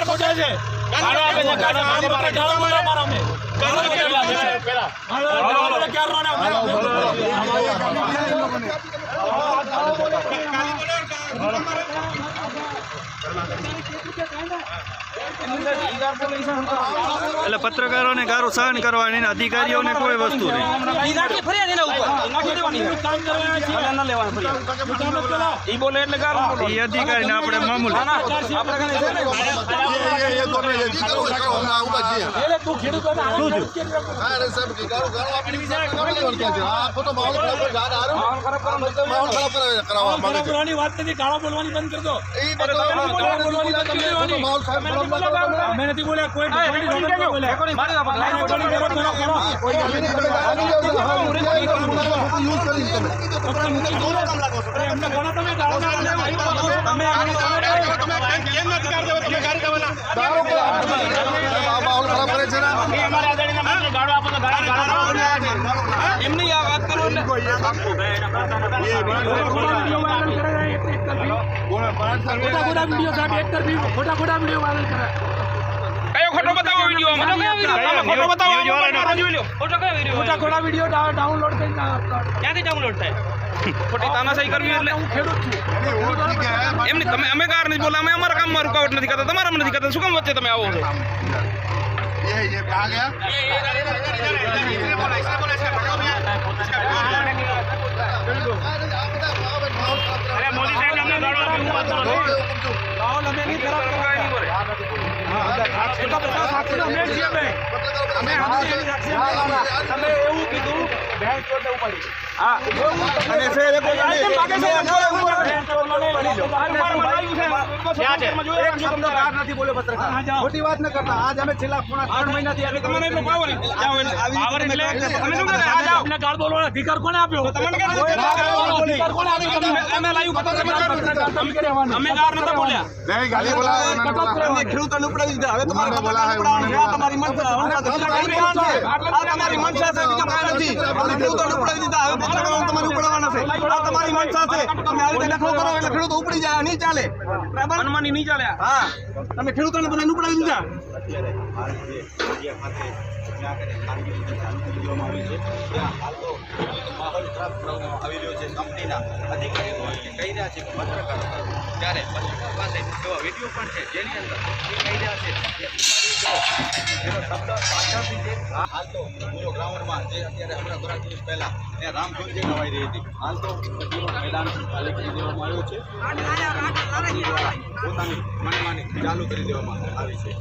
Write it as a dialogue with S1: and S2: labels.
S1: રાખો, હાથ ના રાખો. પત્રકાર ઉપર. હાથ ઉપર ના રાખો. પ્રેમથી વાત કરો. હાથ ઉ- હાથ ઊંચો નહીં કરો, હાથ ઊંચો નહીં કરો. પ્રેમથી વાત કરો. પ્રેમથી વાત કરો.
S2: એટલે પત્રકારોને ગારો સહન કરવાની અધિકારીઓને કોઈ વસ્તુ નહીં. એ અધિકારીને આપણે મામૂલી
S1: ખરાબ કરવાની વાત નથી ગાળો બોલવાની બંધ કરી દો અમે નથી બોલ્યા કોઈ કોઈ ખોટા ખોટા વીડિયો સાહેબ એક તરફી ખોટા ખોટા વીડિયો વાયરલ કરે
S3: કયો ખોટો બતાવો વીડિયો મને કયો વીડિયો ખોટો બતાવો ફોટો કયો વીડિયો
S1: ખોટા ખોટા વીડિયો ડાઉનલોડ કરીને.
S3: ક્યાંથી ડાઉનલોડ થાય ખોટી તાનાશાહી કરવી એટલે
S1: હું ખેડૂત છું
S3: એમની તમે અમે કાર નથી બોલા અમે અમારા કામમાં રૂકાવટ નથી કરતા તમારા નથી કરતા શું કામ વચ્ચે તમે આવો છો
S1: રાહુલ અમે નહીં ખરાબ કરતા. એ તો બધા સાક્ષીઓ અમે છીએ બે. અમે હાથે એની સાક્ષી આપી. તમે એવું કીધું ભેંસ ચોટે ઉપાડી. હા. અને છે એ કોઈ કેમ ભાગે છે? નથી બોલ્યો પત્રકાર. ખોટી વાત ન કરતા. આજ અમે છેલ્લા પોણા ત્રણ મહિનાથી આવી
S3: તમારે એટલો પાવર પાવર એટલે તમે શું કરે આ જાઓ.
S1: ગાળ બોલવાનો અધિકાર કોને આપ્યો?
S3: તમને ક્યાં અધિકાર
S1: ગાળ કોને આપ્યો? તમને?
S3: અમે લાઈવ
S1: પત્રકાર તમે કરી
S3: અમે કાર નતા બોલ્યા.
S1: ખેડૂતોને ઉપડાવી દીધા. હવે તમારે પત્રકારને ઉપડાવવાનું છે. આ તમારી મનસા. આ તમારી મનસા છે. બીજું કાંઈ નથી. તમે ખેડૂતોને ઉપડાવી દીધા. હવે પત્રકારોને તમારે ઉપડાવવાના છે. આ તમારી મનસા છે. તમે આવી રીતે નખરો કરો એટલે ખેડૂતો ઉપડી જાય. નહીં ચાલે. બરાબર?
S3: મનમાની નહીં ચાલ્યા
S1: હા. તમે ખેડૂતોને બધાને ઉપડાવી દીધા.
S2: ત્યારે પત્રકાર પાસે એવા વીડિયો પણ છે જેની અંદર કહી રહ્યા છે હાલ તો પૂરો ગ્રાઉન્ડમાં જે અત્યારે હમણાં થોડા દિવસ પહેલા ત્યાં રામધૂન જે ગવાઈ રહી હતી. હાલ તો મેદાન ખાલી કરી દેવામાં આવ્યું છે. પોતાની મનમાની ચાલુ કરી દેવામાં આવી છે.